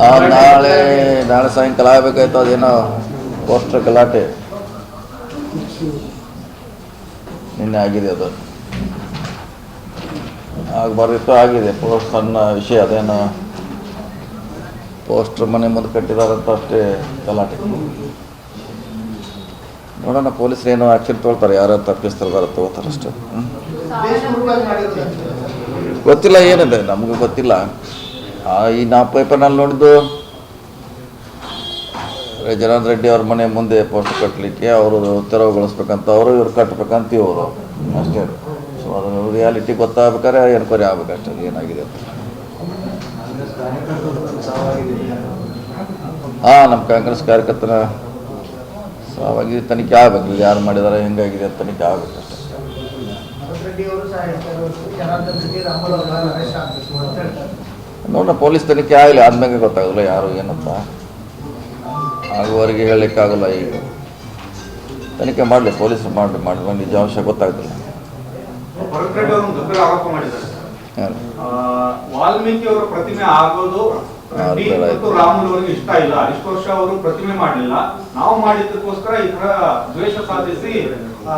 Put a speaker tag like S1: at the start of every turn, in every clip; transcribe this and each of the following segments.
S1: ನಾಳೆ ನಾಳೆ ಸಾಯಂಕಾಲ ಆಗ್ಬೇಕಾಯ್ತು ಅದೇನೋ ಪೋಸ್ಟರ್ ಗಲಾಟೆ. ನಿನ್ನೆ ಆಗಿದೆ ಅದು. ಆಗಬಾರ್ದಿತ್ತು ಆಗಿದೆ. ಪೋಸ್ಟ್ ಸಣ್ಣ ವಿಷಯ, ಅದೇನೋ ಪೋಸ್ಟರ್ ಮನೆ ಮುಂದೆ ಕಟ್ಟಿದಾರಂತ ಅಷ್ಟೇ ಗಲಾಟೆ. ನೋಡೋಣ, ಪೊಲೀಸರು ಏನೋ ಆ್ಯಕ್ಷನ್ ತೊಗೊಳ್ತಾರೆ, ಯಾರು ತಪ್ಪಿಸ್ತಾರೆ ತಗೋತಾರೆ ಅಷ್ಟೇ. ಗೊತ್ತಿಲ್ಲ, ಏನಿದೆ? ನಮಗೂ ಗೊತ್ತಿಲ್ಲ. ಈ ನಾ ಪೇಪರ್ನಲ್ಲಿ ನೋಡಿದ್ದು ಜನಾರ್ದನ್ ರೆಡ್ಡಿ ಅವ್ರ ಮನೆ ಮುಂದೆ ಪೋಸ್ಟ್ ಕಟ್ಟಲಿಕ್ಕೆ ಅವರು ತೆರವುಗೊಳಿಸ್ಬೇಕಂತ ಅವರು, ಇವ್ರು ಕಟ್ಟಬೇಕಂತ ಇವರು. ಅಷ್ಟೇ. ಸೊ ಅದನ್ನು ರಿಯಾಲಿಟಿ ಗೊತ್ತಾಗ್ಬೇಕಾದ್ರೆ ಎನ್ಕ್ವೈರಿ ಆಗ್ಬೇಕಷ್ಟೇ ಏನಾಗಿದೆ ಅಂತ.
S2: ಸಾವಾಗಿದೆ
S1: ಹಾಂ ನಮ್ಮ ಕಾಂಗ್ರೆಸ್ ಕಾರ್ಯಕರ್ತರ ಸಾವಾಗಿ ತನಿಖೆ ಆಗಬೇಕು. ಯಾರು ಮಾಡಿದ್ದಾರೆ ಹೆಂಗಾಗಿದೆ ಅಂತ ತನಿಖೆ ಆಗಬೇಕು
S2: ಅಷ್ಟೇ ರೆಡ್ಡಿ ಅವರು ಸಹ ಜನಾರ್ದನ್ ರೆಡ್ಡಿ, ರಾಮಲ್ ಅವರ ಅಂತ ಹೇಳ್ತಾರೆ.
S1: ನೋಡೋಣ ಪೊಲೀಸ್ ತನಿಖೆ ಆಗಲಿ ಆದ್ಮೇಲೆ ಗೊತ್ತಾಗಲ್ಲ ಯಾರು ಏನಂತ. ಆಗುವವರೆಗೆ ಹೇಳಲಿಕ್ಕಾಗಲ್ಲ ಈಗ. ತನಿಖೆ ಮಾಡಲಿ ಪೊಲೀಸರು ಮಾಡಲಿ ಮಾಡಿ ನಿಜಾಂಶ ಗೊತ್ತಾಗ್ತಿಲ್ಲ ಅಂಶ
S3: ಗೊತ್ತಾಗ್ತಿಲ್ಲ. ವಾಲ್ಮೀಕಿ ಅವರ ಪ್ರತಿಮೆ ಆಗೋದು ರೆಡ್ಡಿ
S1: ಅರ್ಥ ಆಯ್ತು.
S3: ಮತ್ತು ರಾಮುಲು ಅವರಿಗೆ ಇಷ್ಟ ಇಲ್ಲ. ಇಷ್ಟು ವರ್ಷ ಅವರು ಪ್ರತಿಮೆ ಮಾಡಲಿಲ್ಲ. ನಾವು ಮಾಡಿದ್ದಕ್ಕೋಸ್ಕರ ಈ ದ್ವೇಷ ಸಾಧಿಸಿ ಆ,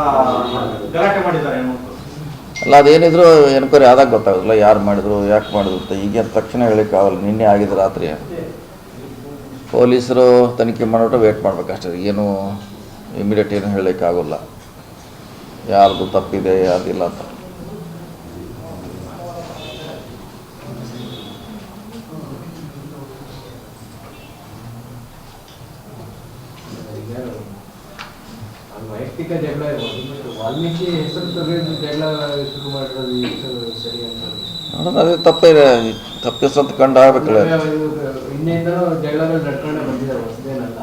S3: ಗಲಾಟೆ ಮಾಡಿದ್ದಾರೆ
S1: ಅಲ್ಲ, ಅದೇನಿದ್ರು ಎನ್ಕ್ವೈರಿ ಆದಾಗ ಗೊತ್ತಾಗೋದಿಲ್ಲ, ಯಾರು ಮಾಡಿದ್ರು, ಯಾಕೆ ಮಾಡಿದ್ರು ಅಂತ. ಈಗ ತಕ್ಷಣ ಹೇಳಿಕ್ಕಾಗಲ್ಲ ನಿನ್ನೆ ಆಗಿದೆ ರಾತ್ರಿ. ಪೊಲೀಸರು ತನಿಖೆ ಮಾಡಿಬಿಟ್ಟು ವೇಟ್ ಮಾಡ್ಬೇಕಷ್ಟೇ, ಏನು ಇಮಿಡಿಯೇಟ್ ಏನು ಹೇಳಲಿಕ್ಕಾಗೋಲ್ಲ ಯಾರ್ದು ತಪ್ಪಿದೆ, ಯಾರ್ದಿಲ್ಲ ಅಂತ.
S4: ವಾಲ್ಮೀಕಿ ಹೆಸರು ತೆಗೆದು ಜಗಳ ಶುರು ಮಾಡಿರೋದು ಎಷ್ಟು ಸರಿ ಅಂತ
S1: ನೋಡೋಣ ಅದೇ ತಪ್ಪೇ ತಪ್ಪಿಸಂತ ಕಂಡ ಆಗ್ಬೇಕಲ್ಲ.
S4: ಆಗ್ಬಾರ್ದು ಜಗಳಗಳು ನಡ್ಕೊಂಡೇ ಬಂದಿದ್ದಾರೆ ಹೊಸದೇನಲ್ಲ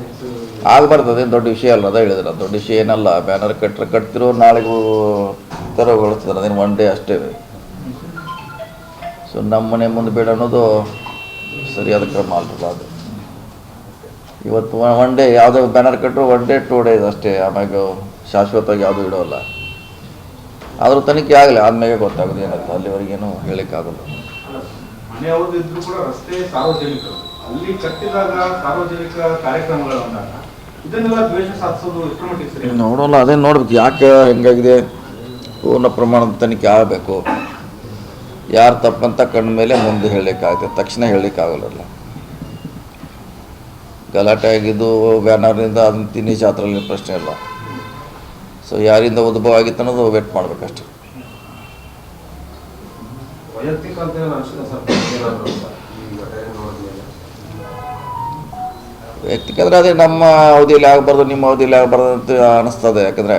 S4: ನೆಕ್ಸ್ಟ್
S1: ಅದೇನು ದೊಡ್ಡ ವಿಷಯ ಅಲ್ಲ ಅದ ಹೇಳಿದ್ರೆ. ದೊಡ್ಡ ವಿಷಯ ಏನಲ್ಲ ಬ್ಯಾನರ್ ಕಟ್ಟರೆ ಕಟ್ತಿರೋ ನಾಳೆಗೂ ತೆರವುಗೊಳಿಸ್ತಾರೆ ಅದೇನು ಒನ್ ಡೇ ಅಷ್ಟೇ. ಸೊ ನಮ್ಮ ಮನೆ ಮುಂದೆ ಬೇಡ ಅನ್ನೋದು ಸರಿಯಾದ ಕ್ರಮ ಅಲ್ಲ ಅದು. ಇವತ್ತು ಒನ್ ಡೇ ಯಾವುದೋ ಬ್ಯಾನರ್ ಕಟ್ಟರು ಒನ್ ಡೇ ಟೂ ಡೇಸ್ ಅಷ್ಟೇ. ಆಮ್ಯಾಗ ಶಾಶ್ವತವಾಗಿ ಯಾವುದೂ ಇಡೋಲ್ಲ. ಆದರೂ ತನಿಖೆ ಆಗಲಿ ಆದ್ಮೇಲೆ ಗೊತ್ತಾಗೋದು ಏನಂತ. ಅಲ್ಲಿವರೆಗೇನು ಹೇಳಿಕ್ಕಾಗಲ್ಲ
S3: ರಸ್ತೆ ಸಾರ್ವಜನಿಕರು. ಅಲ್ಲಿ ಕಟ್ಟಿದಾಗ ಸಾರ್ವಜನಿಕ ಕಾರ್ಯಕ್ರಮಗಳು
S1: ನೋಡೋಲ್ಲ ಅದೇ ನೋಡ್ಬೇಕು. ಯಾಕೆ ಹೆಂಗಾಗಿದೆ? ಪೂರ್ಣ ಪ್ರಮಾಣದ ತನಿಖೆ ಆಗಬೇಕು. ಯಾರು ತಪ್ಪಂತ ಕಣ್ಣ ಮೇಲೆ ಮುಂದೆ ಹೇಳಲಿಕ್ಕಾಗುತ್ತೆ. ತಕ್ಷಣ ಹೇಳಲಿಕ್ಕಾಗಲ್ಲ. ಗಲಾಟೆ ಆಗಿದ್ದು ಬ್ಯಾನರ್ನಿಂದ ಅದನ್ನು ತಿನ್ನಿ ಜಾತ್ರೆಯಲ್ಲಿ ಪ್ರಶ್ನೆ ಇಲ್ಲ. ಸೊ ಯಾರಿಂದ ಉದ್ಭವ ಆಗಿತ್ತು ಅನ್ನೋದು ವೇಟ್ ಮಾಡ್ಬೇಕಷ್ಟೆ.
S5: ವೈಯಕ್ತಿಕ
S1: ಅಂದರೆ ಅದೇ ನಮ್ಮ ಅವಧಿಯಲ್ಲಿ ಆಗಬಾರ್ದು ನಿಮ್ಮ ಅವಧಿಯಲ್ಲಿ ಆಗಬಾರ್ದು ಅಂತ ಅನಿಸ್ತದೆ. ಯಾಕಂದರೆ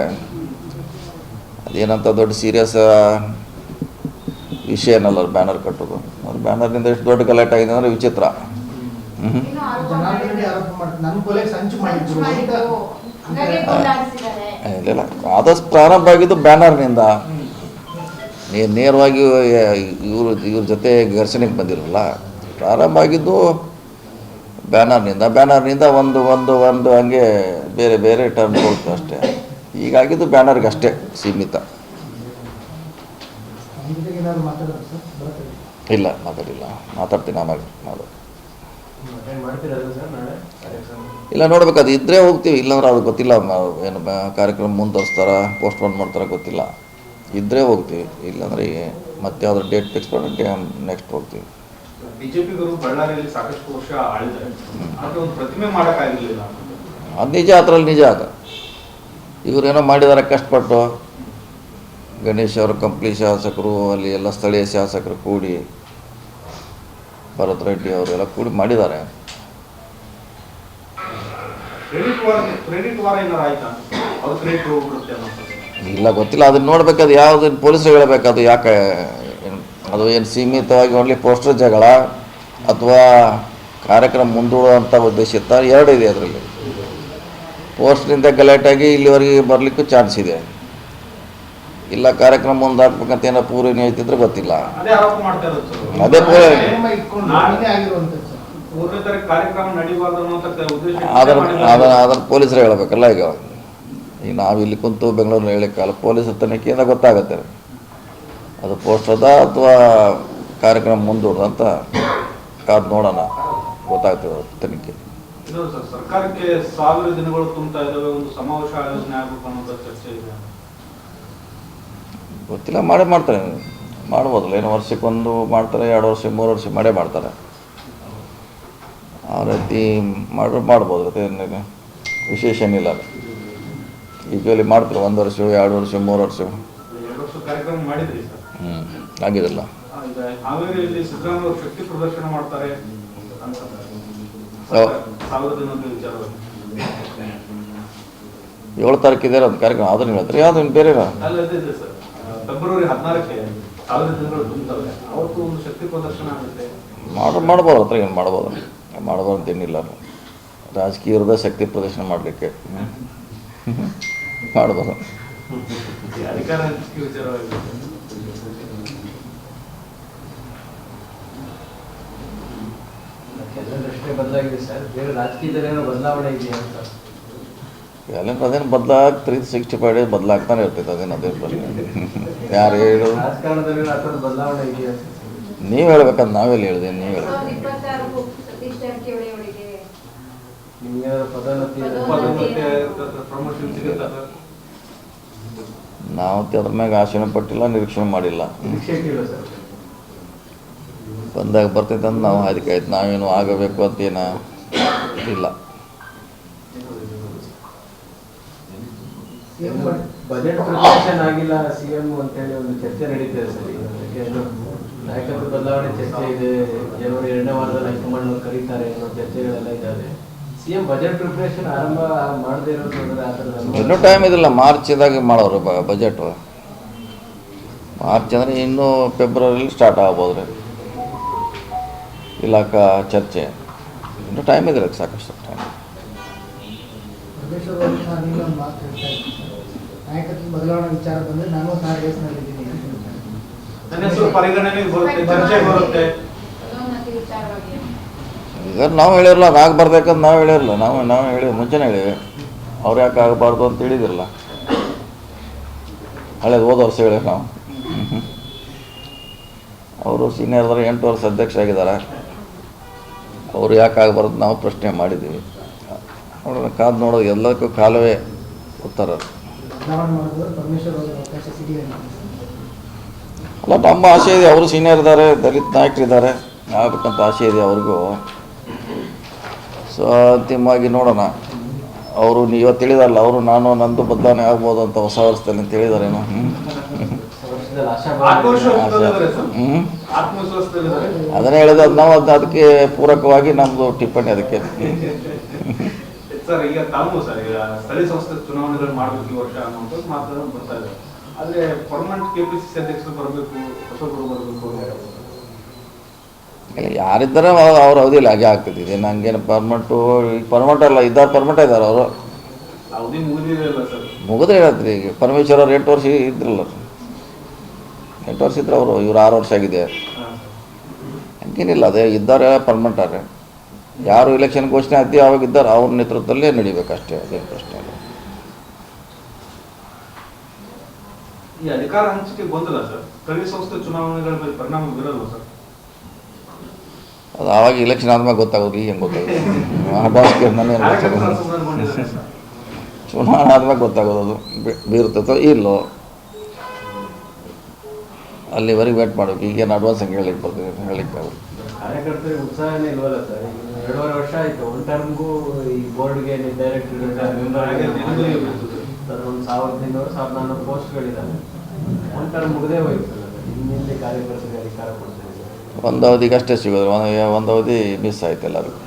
S1: ಅದೇನಂತ ದೊಡ್ಡ ಸೀರಿಯಸ್ ವಿಷಯ ಏನಲ್ಲ ಬ್ಯಾನರ್ ಕಟ್ಟೋದು. ಅವ್ರ ಬ್ಯಾನರ್ನಿಂದ ಎಷ್ಟು ದೊಡ್ಡ ಗಲಾಟೆ ಆಗಿದೆ ಅಂದರೆ ವಿಚಿತ್ರ. ಹ್ಞೂ ಇಲ್ಲ ಆದಷ್ಟು ಪ್ರಾರಂಭ ಆಗಿದ್ದು ಬ್ಯಾನರ್ನಿಂದ ನೇ- ನೇರವಾಗಿ ಇವರು ಇವ್ರ ಜೊತೆ ಘರ್ಷಣೆಗೆ ಬಂದಿರಲ್ಲ. ಪ್ರಾರಂಭ ಆಗಿದ್ದು ಬ್ಯಾನರ್ನಿಂದ ಬ್ಯಾನರ್ನಿಂದ ಒಂದು ಒಂದು ಒಂದು ಹಂಗೆ ಬೇರೆ ಬೇರೆ ಟರ್ನ್ ಕೊಡ್ತು ಅಷ್ಟೇ. ಈಗಾಗಿದ್ದು ಬ್ಯಾನರ್ಗೆ ಅಷ್ಟೇ ಸೀಮಿತ. ಇಲ್ಲ ಮಾತಾಡಿಲ್ಲ. ಮಾತಾಡ್ತೀನಿ ಆಮೇಲೆ ಮಾಡು
S4: ಅಟೆಂಡ್ ಮಾಡ್ತಿರೋದು ಸರ್ ನಾಳೆ ಕಾರ್ಯಕ್ರಮ
S1: ಇಲ್ಲ ನೋಡ್ಬೇಕು ಅದು ಇದ್ರೆ ಹೋಗ್ತೀವಿ ಇಲ್ಲಾಂದ್ರೆ ಅದು ಗೊತ್ತಿಲ್ಲ ಏನು ಕಾರ್ಯಕ್ರಮ ಮುಂದುವರಿಸ್ತಾರ ಪೋಸ್ಟ್ಪೋನ್ ಮಾಡ್ತಾರ ಗೊತ್ತಿಲ್ಲ. ಇದ್ದರೆ ಹೋಗ್ತೀವಿ ಇಲ್ಲಾಂದ್ರೆ ಮತ್ತೆ ಯಾವ್ದು ಡೇಟ್ ಫಿಕ್ಸ್ ಮಾಡಿ ಡೇ ನೆಕ್ಸ್ಟ್ ಹೋಗ್ತೀವಿ.
S3: ಬಿಜೆಪಿಗರು ಬಳ್ಳಾರಿಯಲ್ಲಿ ಸಾಕಷ್ಟು ವರ್ಷ ಆಳಿದ್ದಾರೆ. ಆದ್ರೆ ಒಂದು ಪ್ರತಿಮೆ ಮಾಡಕ್ಕಾಗಿರ್ಲಿಲ್ಲ.
S1: ಅದು ನಿಜ ಅದ್ರಲ್ಲಿ ನಿಜ ಅದು ಇವರೇನೋ ಮಾಡಿದ್ದಾರೆ ಕಷ್ಟಪಟ್ಟು. ಗಣೇಶ್ ಅವರು ಕಂಪ್ಲಿ ಶಾಸಕರು ಅಲ್ಲಿ ಎಲ್ಲ ಸ್ಥಳೀಯ ಶಾಸಕರು ಕೂಡಿ. ಭರತ್ ರೆಡ್ಡಿ ಅವರೆಲ್ಲ ಕೂಡಿ ಮಾಡಿದ್ದಾರೆ. ಇಲ್ಲ ಗೊತ್ತಿಲ್ಲ. ಅದನ್ನ ನೋಡ್ಬೇಕು. ಅದು ಯಾವ್ದು ಪೊಲೀಸರು ಹೇಳಬೇಕು? ಅದು ಯಾಕೆ ಅದು ಏನು ಸೀಮಿತವಾಗಿ ಓನ್ಲಿ ಪೋಸ್ಟರ್ ಜಗಳ ಅಥವಾ ಕಾರ್ಯಕ್ರಮ ಮುಂದೂಡುವಂಥ ಉದ್ದೇಶ ಇತ್ತ? ಎರಡು ಇದೆ ಅದರಲ್ಲಿ. ಪೋಸ್ಟ್ನಿಂದ ಗಲಾಟೆಯಾಗಿ ಇಲ್ಲಿವರೆಗೆ ಬರಲಿಕ್ಕೂ ಚಾನ್ಸ್ ಇದೆ. ಇಲ್ಲ ಕಾರ್ಯಕ್ರಮ ಮುಂದಾಕ್ಬೇಕಂತ ಏನೋ ಪೂರ್ವ ನಿಯೋಜಿತಿದ್ರೆ ಗೊತ್ತಿಲ್ಲ.
S3: ಅದೇ ಪೂರ್ವ ಮಾಡ್ತಾ ಇರೋದು ಸರ್.
S1: ಅದೇ ಪೂರ-
S2: ನೇಮ ಇಟ್ಕೊಂಡು
S3: ನಾಳೆ-
S2: ನಿನ್ನೆ ಆಗಿರುವಂಥದ್ದು ಸರ್.
S3: ಮೂರನೇ ಕಾರ್ಯಕ್ರಮ ನಡೀಬಾರ್ದು ಅನ್ನೋಂಥ ಉದ್ದೇಶ
S1: ಅದನ್ನು ಅದನ್ನು ಅದನ್ನು ಪೊಲೀಸರು ಹೇಳಬೇಕಲ್ಲ ಈಗ. ಈಗ ನಾವು ಇಲ್ಲಿ ಕುಂತು ಬೆಂಗಳೂರಲ್ಲಿ ಹೇಳಿಕ್ಕಲ್ಲ ಪೊಲೀಸ್ ತನಿಖೆಯಿಂದ ಗೊತ್ತಾಗುತ್ತೆ. ಅದು ಪೋಸ್ಟ್ ಅದ ಅಥವಾ ಕಾರ್ಯಕ್ರಮ ಮುಂದೂಡ್ದಂತ ಕಾದು ನೋಡೋಣ. ಗೊತ್ತಾಗ್ತದೆ ತನಿಖೆ
S3: ಸರ್ ಸರ್ಕಾರಕ್ಕೆ ಸಾವಿರ ದಿನಗಳು ತುಂಬ ಇದಾವೆ ಒಂದು ಸಮಾವೇಶ ಆಯೋಜನೆ ಆಗಬೇಕು ಅನ್ನೋ ಚರ್ಚೆ ಇದೆ.
S1: ಗೊತ್ತಿಲ್ಲ ಮಾಡೇ ಮಾಡ್ತಾರೆ. ಮಾಡ್ಬೋದಲ್ಲ ಏನು ವರ್ಷಕ್ಕೊಂದು ಮಾಡ್ತಾರೆ ಎರಡು ವರ್ಷ ಮೂರು ವರ್ಷ ಮಾಡೇ ಮಾಡ್ತಾರೆ. ಆ ರೀತಿ ಮಾಡಿ ಮಾಡ್ಬೋದು ಅದೇನು ವಿಶೇಷ ಏನಿಲ್ಲ ಯೂಶ್ವಲಿ ಮಾಡ್ತಾರೆ ಒಂದು ವರ್ಷ ಎರಡು ವರ್ಷ ಮೂರು ವರ್ಷ ಹ್ಞೂ ಆಗಿರಲ್ಲ
S3: ಆ, ಈಗ ಹಾವೇರಿಯಲ್ಲಿ ಸಿದ್ದರಾಮಯ್ಯ ಪ್ರದರ್ಶನ ಮಾಡ್ತಾರೆ ಅಂತ
S1: ಹೌದು.
S3: ಸಾವಿರ ದಿನದ ವಿಚಾರವಾಗಿ
S1: ಏಳು ತಾರೀಕಿದೆ ಒಂದು ಕಾರ್ಯಕ್ರಮ ಅದನ್ನು ಹೇಳ್ತಾರೆ? ಯಾವ್ದು ಬೇರೆ
S3: ಫೆಬ್ರವರಿ ಹದಿನಾರಕ್ಕೆ ಸಾವಿರ ಜನಗಳು ತುಂಬುತ್ತವೆ ಅವತ್ತು ಒಂದು ಶಕ್ತಿ ಪ್ರದರ್ಶನ ಆಗುತ್ತೆ.
S1: ಮಾಡ ಮಾಡ್ಬೋದು ಹತ್ರ ಏನು ಮಾಡ್ಬೋದು? ಮಾಡ್ಬೋದು ಅಂತೇನಿಲ್ಲ ರಾಜಕೀಯದ ಶಕ್ತಿ ಪ್ರದರ್ಶನ ಮಾಡಲಿಕ್ಕೆ. ಮಾಡ್ಬೋದು.
S3: ಈ ಅಧಿಕಾರ ಹಂಚಿಕೆ ವಿಚಾರವಾಗಿ
S4: ಕೆಲವರಷ್ಟೇ ಬದಲಾಗಿದೆ ಸರ್. ಬೇರೆ ರಾಜಕೀಯದಲ್ಲಿ ಏನೋ ಬದಲಾವಣೆ ಇದೆಯಾ ಅಂತ.
S1: ಎಲ್ಲ ಅದೇನು ಬದಲಾಗ್ ತ್ರೀ ಸಿಕ್ಸ್ಟಿ ಫೈವ್ ಡೇಸ್ ಬದಲಾಗ್ತಾನೆ ಇರ್ತೈತೆ ಅದೇನು ಅದೇ ಪ್ರಶ್ನೆ. ಯಾರು ಹೇಳು? ನೀವು ಹೇಳ್ಬೇಕಂತ ನಾವೆಲ್ಲ ಹೇಳಿದೆ ನೀವು ಹೇಳಿ
S6: ಸಾವಿರದ ಇಪ್ಪತ್ತಾರು ಸತೀಶ್ ಜಾರಕಿಹೊಳಿ ಅವರಿಗೆ.
S4: ನಿಮ್ಗೆ ಏನಾದ್ರು ಪದೋನ್ನತಿ
S3: ಪ್ರಮೋಷನ್ ಸಿಗುತ್ತೆ ಸರ್
S1: ನಾವು ಅದ್ರ ಮ್ಯಾಗ ಆಶೀನ ಪಟ್ಟಿಲ್ಲ ನಿರೀಕ್ಷಣೆ ಮಾಡಿಲ್ಲ. ಬಂದಾಗ ಬರ್ತೈತೆ ಅಂತ ನಾವು ಅದಕ್ಕೆ ಆಯ್ತು. ನಾವೇನು ಆಗಬೇಕು ಅಂತೇನ? ಇಲ್ಲ.
S4: ಬಜೆಟ್ ಪ್ರಿಪರೇಷನ್ ಆಗಿಲ್ಲ ಸಿಎಂ ಅಂತೇಳಿ ಒಂದು ಚರ್ಚೆ ನಡೀತಿದೆ ಸರ್. ನಾಯಕತ್ವ ಬದಲಾವಣೆ ಚರ್ಚೆ ಇದೆ ಜನವರಿ ಎರಡನೇ ವಾರದಲ್ಲಿ ಹೈಕಮಾಂಡ್ ಕರೀತಾರೆ ಅನ್ನೋ ಚರ್ಚೆಗಳೆಲ್ಲ ಇದ್ದಾವೆ ಸಿಎಂ ಬಜೆಟ್ ಪ್ರಿಪರೇಷನ್ ಆರಂಭ ಮಾಡದೇ ಇರೋದು
S1: ಇನ್ನೂ ಟೈಮ್ ಇದಿಲ್ಲ ಮಾರ್ಚ್ದಾಗ ಮಾಡೋರು ಬಜೆಟ್ ಮಾರ್ಚ್ ಅಂದ್ರೆ ಇನ್ನೂ ಫೆಬ್ರವರಿಲಿ ಸ್ಟಾರ್ಟ್ ಆಗ್ಬೋದು ರೀ ಇಲಾಖಾ ಚರ್ಚೆ. ಇನ್ನೂ ಟೈಮ್ ಇದೆ ಸಾಕಷ್ಟು ಟೈಮ್
S2: ಅವರು ನಾನು ಇನ್ನೊಂದು ಮಾತು ಹೇಳ್ತಾ ಇದ್ದೀನಿ. ಸರ್. ನಾಯಕತ್ವ ಬದಲಾವಣೆ ವಿಚಾರ ಬಂದ್ರೆ ನಾನು ಥರ್ಡ್ ರೇಸ್ನಲ್ಲಿದ್ದೀನಿ ಅಂತ ಹೇಳ್ತಾರೆ.
S3: ನನ್ನ ಹೆಸರು ಪರಿಗಣನೆಗೆ ಬರುತ್ತೆ ಚರ್ಚೆಗೆ ಬರುತ್ತೆ.
S1: ಈಗ ನಾವು ಹೇಳಿರಲ್ಲ ಅದು ಆಗ್ಬಾರ್ಬೇಕಂತ ನಾವು ಹೇಳಿರಲ್ಲ ನಾವು ನಾವು ಹೇಳಿ ಮುಂಚೆನೇ ಹೇಳಿವಿ ಅವ್ರು ಯಾಕೆ ಆಗಬಾರ್ದು ಅಂತ ಹೇಳಿದಿರಲ್ಲ ಹಳೇದು ಹೋದ ವರ್ಷ ಹೇಳಿ ನಾವು. ಅವರು ಸೀನಿಯರ್ ಎಂಟು ವರ್ಷ ಅಧ್ಯಕ್ಷ ಆಗಿದ್ದಾರೆ ಅವರು ಯಾಕೆ ಆಗಬಾರ್ದು ನಾವು ಪ್ರಶ್ನೆ ಮಾಡಿದ್ದೀವಿ ನೋಡೋಣ ಕಾದು ನೋಡೋದು ಎಲ್ಲದಕ್ಕೂ ಕಾಲವೇ ಉತ್ತರ. ಅಲ್ಲ ನಮ್ಮ ಆಸೆ ಇದೆ ಅವರು ಸೀನಿಯರ್ ಇದ್ದಾರೆ ದಲಿತ ನಾಯಕರಿದ್ದಾರೆ. ಆಗ್ಬೇಕಂತ ಆಸೆ ಇದೆ ಅವ್ರಿಗೂ. ಸೊ ಅಂತಿಮವಾಗಿ ನೋಡೋಣ. ಅವರು ಇವತ್ತು ತಿಳಿದಲ್ಲ ಅವರು ನಾನು ನಂದು ಬದಲಾವಣೆ ಆಗ್ಬೋದು ಅಂತ ಹೊಸ ವರ್ಷದಲ್ಲಿ ಅಂತ ಹೇಳಿದಾರೇನು? ಹ್ಞೂ ಅದನ್ನೇ ಹೇಳಿದ ನಾವು ಅದು ಅದಕ್ಕೆ ಪೂರಕವಾಗಿ ನಮ್ಮದು ಟಿಪ್ಪಣಿ ಅದಕ್ಕೆ.
S3: ಸರ್ ಈಗ ತಾವು ಸರ್ ಈಗ ಸ್ಥಳೀಯ ಸಂಸ್ಥೆ ಚುನಾವಣೆಗಳು ಮಾಡಬೇಕು ಈ ವರ್ಷ ಅನ್ನುವಂಥದ್ದು ಮಾತ್ರ ಬರ್ತಾ ಇದೆ. ಆದರೆ ಪರ್ಮನೆಂಟ್ ಕೆಪಿಸಿಸಿ ಅಧ್ಯಕ್ಷರು ಬರಬೇಕು ಹೊಸಬರು ಬರಬೇಕು
S1: ಯಾರಿದ್ದಾರೆ ಅವ್ರು ಅವಧಿಯಲ್ಲಿ ಹಾಗೆ ಆಗ್ತದೆ. ನಂಗೆ ಪರ್ಮಂಟು ಪರ್ಮನೆಂಟು ಈಗ ಪರ್ಮನೆಂಟ್ ಅಲ್ಲ ಇದ್ದಾರೆ ಪರ್ಮನೆಂಟ್ ಇದ್ದಾರೆ ಅವರು.
S3: ಅವಧಿ ಸರ್?
S1: ಮುಗಿದ್ರೆ ಹೇಳತ್ರಿ ಈಗ. ಪರಮೇಶ್ವರ್ ಅವ್ರು ಎಂಟು ವರ್ಷ ಇದ್ರಲ್ಲ. ಎಂಟು ವರ್ಷ ಇದ್ರೆ ಅವರು ಇವ್ರು ಆರು ವರ್ಷ ಆಗಿದೆ. ಹಂಗೇನಿಲ್ಲ ಅದೇ ಇದ್ದಾರೆ ಪರ್ಮನೆಂಟ್ ಆದ್ರೆ ಯಾರು ಎಲೆಕ್ಷನ್ ಘೋಷಣೆ ಅದೇ ಯಾವಾಗ ಇದ್ದಾರೆ ಅವ್ರ ನೇತೃತ್ವದಲ್ಲೇ ನಡಿಬೇಕಷ್ಟೇ ಅದೇನು ಪ್ರಶ್ನೆ ಇಲ್ಲ.
S3: ಈ ಅಧಿಕಾರ ಹಂಚಿಕೆ ಗೊಂದಲ ಸರ್? ಸ್ಥಳೀಯ ಸಂಸ್ಥೆ ಚುನಾವಣೆಗಳ ಮೇಲೆ ಪರಿಣಾಮ ಬೀರಲ್ವ ಸರ್?
S1: ಅದು ಆವಾಗ ಎಲೆಕ್ಷನ್ ಆದ್ಮೇಲೆ ಗೊತ್ತಾಗೋದು ಈಗ ಹೆಂಗೆ ಗೊತ್ತಾಗೋದು. ಚುನಾವಣೆ ಆದ್ಮೇಲೆ ಗೊತ್ತಾಗೋದು ಅದು ಬೀರ್ತೈತೋ ಇಲ್ಲೋ? ಅಲ್ಲಿವರೆಗೆ ವೇಟ್ ಮಾಡಬೇಕು ಈಗೇನು ಅಡ್ವಾನ್ಸ್ ಹೆಂಗೆ ಹೇಳಿಕ್ಕೆ ಬರ್ತೀನಿ ಹೇಳಿಕ್ಕೆ ಆಗೋದು
S4: ಕಾರ್ಯಕರ್ತರಿಗೆ ಉತ್ಸಾಹನೇ ಇಲ್ವಲ್ಲ ಸರ್? ಎರಡೂವರೆ ವರ್ಷ ಆಯ್ತು. ಒಂದ್ ಟರ್ಮ್ಗೂ ಈ ಬೋರ್ಡ್ಗೆ ಡೈರೆಕ್ಟ್. ಸರ್ ಒಂದು ಸಾವಿರದ ಇನ್ನೂರು ಸಾವಿರದ ನಾನ್ನೂರು ಪೋಸ್ಟ್ಗಳಿದ್ದಾವೆ ಒಂದು ಟರ್ಮ್ ಮುಗದೇ ಹೋಯ್ತು. ಇನ್ನೆಲ್ಲಿ ಕಾರ್ಯಕರ್ತರಿಗೆ ಅಧಿಕಾರ ಕೊಡ್ತಾರೆ
S1: ಒಂದು ಅವಧಿಗೆ ಅಷ್ಟೇ ಸಿಗೋದು. ಒಂದು ಒಂದು ಅವಧಿ ಮಿಸ್ ಆಯ್ತು ಎಲ್ಲರಿಗೂ.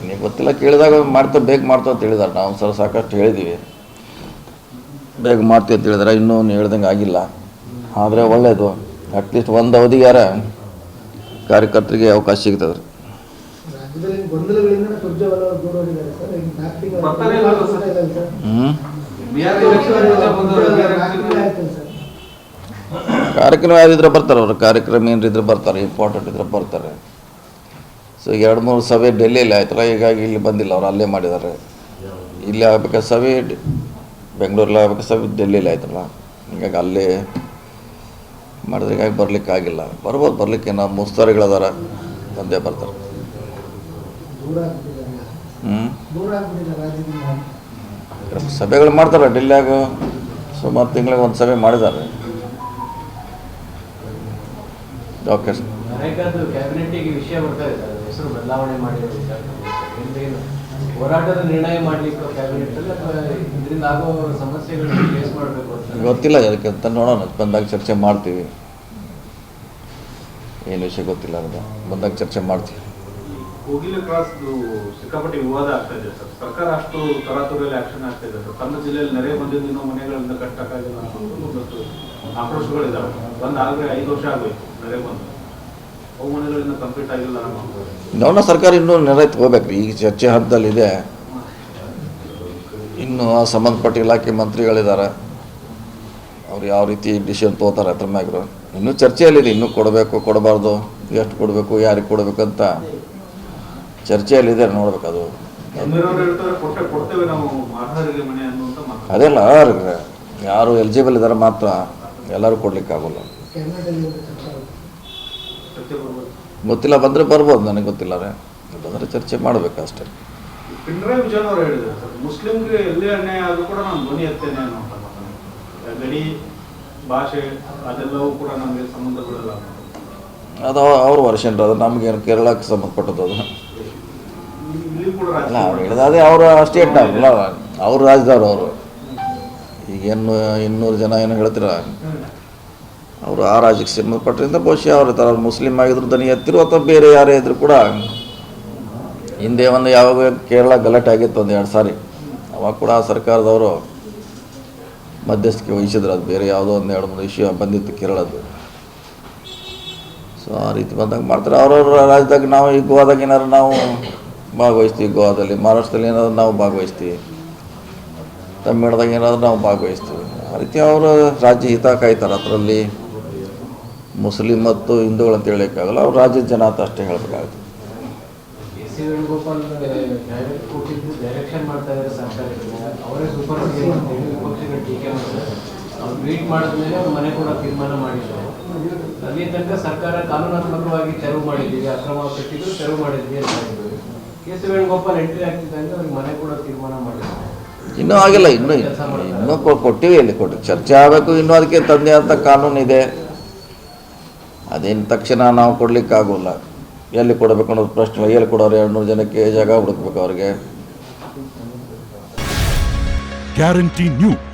S1: ನಿಮಗೆ ಗೊತ್ತಿಲ್ಲ ಕೇಳಿದಾಗ ಮಾಡ್ತಾ ಬೇಗ ಮಾಡ್ತಾ ಅಂತ ಹೇಳಿದಾರೆ ನಾವು ಸರ್ ಸಾಕಷ್ಟು ಹೇಳಿದ್ದೀವಿ ಬೇಗ ಮಾಡ್ತೀವಿ ಅಂತ ಹೇಳಿದಾರೆ ಇನ್ನೂ ನೀವು ಹೇಳ್ದಂಗೆ ಆಗಿಲ್ಲ. ಆದರೆ ಒಳ್ಳೆಯದು ಅಟ್ಲೀಸ್ಟ್ ಒಂದು ಅವಧಿಗಾರ ಕಾರ್ಯಕರ್ತರಿಗೆ ಅವಕಾಶ ಸಿಗ್ತದೆ
S2: ರಾಜ್ಯದಲ್ಲಿ ಗೊಂದಲಗಳಿಂದ ಸುರ್ಜೇವಾಲ ಅವರು ದೂರ ಸರ್ ಈಗ ನಾಲ್ಕು
S3: ಇಲ್ಲ ಸರ್?
S2: ಇಲ್ಲ ಸರ್.
S1: ಹ್ಞೂ
S3: ಬಿಹಾರ್ ಎಲೆಕ್ಷನ್ ರಜೆ ಬಂದವರು ಬಿಹಾರ್
S2: ನಾಲ್ಕು ತಿಂಗಳು ಆಯ್ತಲ್ಲ ಸರ್.
S1: ಕಾರ್ಯಕ್ರಮ ಯಾವ್ದಿದ್ರೆ ಬರ್ತಾರೆ ಅವರು. ಕಾರ್ಯಕ್ರಮ ಏನಿದ್ರೆ ಬರ್ತಾರೆ ಇಂಪಾರ್ಟೆಂಟ್ ಇದ್ರೆ ಬರ್ತಾರೆ. ಸೊ ಈಗ ಎರಡು ಮೂರು ಸಭೆ ಡೆಲ್ಲಿಯಲ್ಲಿ ಆಯ್ತಲ್ಲ ಹೀಗಾಗಿ ಇಲ್ಲಿ ಬಂದಿಲ್ಲ ಅವ್ರು ಅಲ್ಲೇ ಮಾಡಿದ್ದಾರೆ. ಇಲ್ಲಿ ಆಗ್ಬೇಕಾದ ಸಭೆ ಡ್- ಬೆಂಗಳೂರಲ್ಲಿ ಆಗ್ಬೇಕಾದ ಸಭೆ ಡೆಲ್ಲಿಯಲ್ಲಿ ಆಯ್ತಲ್ಲ. ಹೀಗಾಗಿ ಅಲ್ಲಿ ಮಾಡಿದ್ರೆ ಹೀಗಾಗಿ ಬರಲಿಕ್ಕಾಗಿಲ್ಲ. ಬರ್ಬೋದು, ಬರಲಿಕ್ಕೆ ನಾವು ಮುಸ್ತಾರಿಗಳದಾರ. ತಂದೆ ಬರ್ತಾರೆ. ಹ್ಞೂ ಸಭೆಗಳು ಮಾಡ್ತಾರೆ, ಡೆಲ್ಲಿಯಾಗ ಸುಮಾರು ತಿಂಗಳಿಗೆ ಒಂದು ಸಭೆ ಮಾಡಿದ್ದಾರೆ.
S4: ಹೋರಾಟದ ನಿರ್ಣಯ ಮಾಡ್ಲಿಕ್ಕೆ ಕ್ಯಾಬಿನೆಟ್ ಅಲ್ಲಿ ಇದರಿಂದ ಆಗೋ ಸಮಸ್ಯೆಗಳನ್ನ ಫೇಸ್ ಮಾಡಬೇಕು
S1: ಗೊತ್ತಿಲ್ಲ ಅದಕ್ಕೆ ಅಂತ ನೋಡೋಣ. ಬಂದಾಗ ಚರ್ಚೆ ಮಾಡ್ತೀವಿ. ಏನು ವಿಷಯ ಗೊತ್ತಿಲ್ಲ ಅಂತ. ಬಂದಾಗ ಚರ್ಚೆ ಮಾಡ್ತೀವಿ.
S3: ಕೋಗಿಲೆ ಕ್ರಾಸ್ ಸಿಕ್ಕಾಪಟ್ಟೆ ವಿವಾದ ಆಗ್ತಾ ಇದೆ ಸರ್. ಸರ್ಕಾರ ಅಷ್ಟು ತರಾತುರಿಯಲ್ಲಿ ಆಕ್ಷನ್ ಆಗ್ತಾ ಇದೆ ಸರ್. ತಮ್ಮ ಜಿಲ್ಲೆಯಲ್ಲಿ ನೆರೆ ಬಂದಿದ್ದು ಇನ್ನೂ ಮನೆಗಳಿಂದ ಕಟ್ಟಕ್ಕಾಗಿಲ್ಲ ಒಂದಷ್ಟು ಆಕ್ರೋಶಗಳಿದ್ದಾವೆ ಬಂದ್ ಆಗಲೇ ಐದು ವರ್ಷ ಆಗೋಯ್ತು ನೆರೆ ಬಂದು. ಅವು ಮನೆಗಳಿಂದ ಕಂಪ್ಲೀಟ್ ಆಗಿಲ್ಲ
S1: ನೋಡೋಣ ಸರ್ಕಾರ ಇನ್ನೂ ನಿರ್ಣಯ ತಗೋಬೇಕು ಈಗ ಚರ್ಚೆ ಹಂತದಲ್ಲಿದೆ. ಇನ್ನು ಸಂಬಂಧಪಟ್ಟ ಇಲಾಖೆ ಮಂತ್ರಿಗಳಿದ್ದಾರೆ. ಅವ್ರು ಯಾವ ರೀತಿ ಡಿಸಿಷನ್ ತೊಗೋತಾರೆ ಅದ್ರ ಮ್ಯಾಗ್ರು ಇನ್ನೂ ಚರ್ಚೆಯಲ್ಲಿದೆ ಇನ್ನೂ ಕೊಡಬೇಕು ಕೊಡಬಾರ್ದು ಎಷ್ಟು ಕೊಡಬೇಕು ಯಾರಿಗೆ ಕೊಡಬೇಕಂತ ಅಂತ ಚರ್ಚೆಯಲ್ಲಿದೆ ನೋಡ್ಬೇಕು ಅದು. ಅದೆಲ್ಲ ಯಾರು ಎಲಿಜಿಬಲ್ ಇದ್ದಾರೆ ಮಾತ್ರ ಎಲ್ಲರೂ ಕೊಡ್ಲಿಕ್ಕಾಗಲ್ಲ ಗೊತ್ತಿಲ್ಲ ಬಂದರೆ ಬರ್ಬೋದು ನನಗೆ ಗೊತ್ತಿಲ್ಲ ರೀ ಬಂದರೆ ಚರ್ಚೆ ಮಾಡಬೇಕು ಅಷ್ಟೇ.
S3: ಮುಸ್ಲಿಮ್ಗೆ ಎಲ್ಲೇ ಅನ್ಯಾಯ ಆದ್ರೂ ಕೂಡ ನಾನು ಧ್ವನಿ ಎತ್ತೇನೆ ಗಡಿ ಭಾಷೆ ಅದೆಲ್ಲವೂ ಕೂಡ ನಮಗೆ.
S1: ಅದು ಅವ್ರ ವರ್ಷನ್ ಅದು ನಮ್ಗೆ ಕೇರಳಕ್ಕೆ ಸಂಬಂಧಪಟ್ಟದ್ದು ಅದು. ಅಲ್ಲ ಅವ್ರು ಹೇಳಿದ ಅದೇ ಅವರ ಸ್ಟೇಟ್ ಅಲ್ಲ ಅವ್ರ ರಾಜ್ಯದವ್ರು ಅವರು. ಈಗೇನು ಇನ್ನೂರು ಜನ ಏನು ಹೇಳ್ತೀರ? ಅವರು ಆ ರಾಜ್ಯಕ್ಕೆ ಸಂಬಂಧಪಟ್ಟರಿಂದ ಬಹುಶಃ ಅವ್ರ ಥರ ಮುಸ್ಲಿಂ ಆಗಿದ್ರು ದನಿ ಎತ್ತಿರು ಅಥವಾ ಬೇರೆ ಯಾರೇ ಇದ್ರು ಕೂಡ. ಹಿಂದೆ ಒಂದು ಯಾವಾಗ ಕೇರಳ ಗಲಾಟೆ ಆಗಿತ್ತು ಒಂದು ಎರಡು ಸಾರಿ ಅವಾಗ ಕೂಡ ಸರ್ಕಾರದವರು ಮಧ್ಯಸ್ಥಿಕೆ ವಹಿಸಿದ್ರೆ ಅದು ಬೇರೆ ಯಾವುದೋ ಒಂದು ಎರಡು ಮೂರು ವಿಷಯ ಬಂದಿತ್ತು ಕೇರಳದ್ದು. ಸೊ ಆ ರೀತಿ ಬಂದಾಗ ಮಾಡ್ತಾರೆ. ಅವ್ರವ್ರ ರಾಜ್ಯದಾಗ ನಾವು ಈ ಗೋವಾದಾಗ ಏನಾದ್ರು ನಾವು ಭಾಗವಹಿಸ್ತೀವಿ. ಗೋವಾದಲ್ಲಿ, ಮಹಾರಾಷ್ಟ್ರದಲ್ಲಿ ಏನಾದ್ರು ನಾವು ಭಾಗವಹಿಸ್ತೀವಿ. ತಮಿಳ್ನಾಡ್ದಾಗ ಏನಾದರೂ ನಾವು ಭಾಗವಹಿಸ್ತೀವಿ. ಆ ರೀತಿ ಅವರು ರಾಜ್ಯ ಹಿತ ಕಾಯ್ತಾರೆ. ಅದರಲ್ಲಿ ಮುಸ್ಲಿಂ ಮತ್ತು ಹಿಂದೂಗಳು ಅಂತ ಹೇಳೋಕ್ಕಾಗಲ್ಲ ಅವ್ರು ರಾಜ್ಯದ ಜನ ಅಂತ ಅಷ್ಟೇ ಹೇಳಬೇಕಾಗುತ್ತೆ.
S4: ಡೈರೆಕ್ಷನ್ ಮಾಡ್ತಾ ಇದ್ದಾರೆ ಟೀಕೆ ಮಾಡ್ತಾರೆ ಅವ್ರು ಟ್ವೀಟ್ ಮಾಡಿದ್ಮೇಲೆ ಅವ್ರ ಮನೆ ಕೂಡ ತೀರ್ಮಾನ ಮಾಡಿದ್ದಾರೆ ಅಲ್ಲಿ ತನಕ ಸರ್ಕಾರ ಕಾನೂನಾತ್ಮಕವಾಗಿ ತೆರವು ಮಾಡಿದ್ದೀವಿ ಅಕ್ರಮ ಕಟ್ಟಿದ್ರು ತೆರವು ಮಾಡಿದ್ವಿ ಅಂತ ಹೇಳಿದ್ರು. ಕೆ ಸಿ ವೇಣುಗೋಪಾಲ್ ಎಂಟ್ರಿ ಆಗ್ತಿದ್ದಂಗೆ ಅವ್ರಿಗೆ ಮನೆ ಕೂಡ ತೀರ್ಮಾನ ಮಾಡಿದ್ದಾರೆ
S1: ಇನ್ನೂ ಆಗಿಲ್ಲ ಇನ್ನೂ ಇನ್ನೂ ಕೊ- ಕೊಟ್ಟಿವಿ ಇಲ್ಲಿ ಕೊಟ್ಟು. ಚರ್ಚೆ ಆಗಬೇಕು ಇನ್ನೂ ಅದಕ್ಕೆ ತಂದೆ ಅಂತ ಕಾನೂನು ಇದೆ ಅದೇನು ತಕ್ಷಣ ನಾವು ಕೊಡಲಿಕ್ಕಾಗೋಲ್ಲ. ಎಲ್ಲಿ ಕೊಡಬೇಕು ಅನ್ನೋದು ಪ್ರಶ್ನೆ ಎಲ್ಲಿ ಕೊಡೋರು ಎರಡು ನೂರು ಜನಕ್ಕೆ ಜಾಗ ಹುಡುಕ್ಬೇಕು ಅವ್ರಿಗೆ.
S7: Guarantee news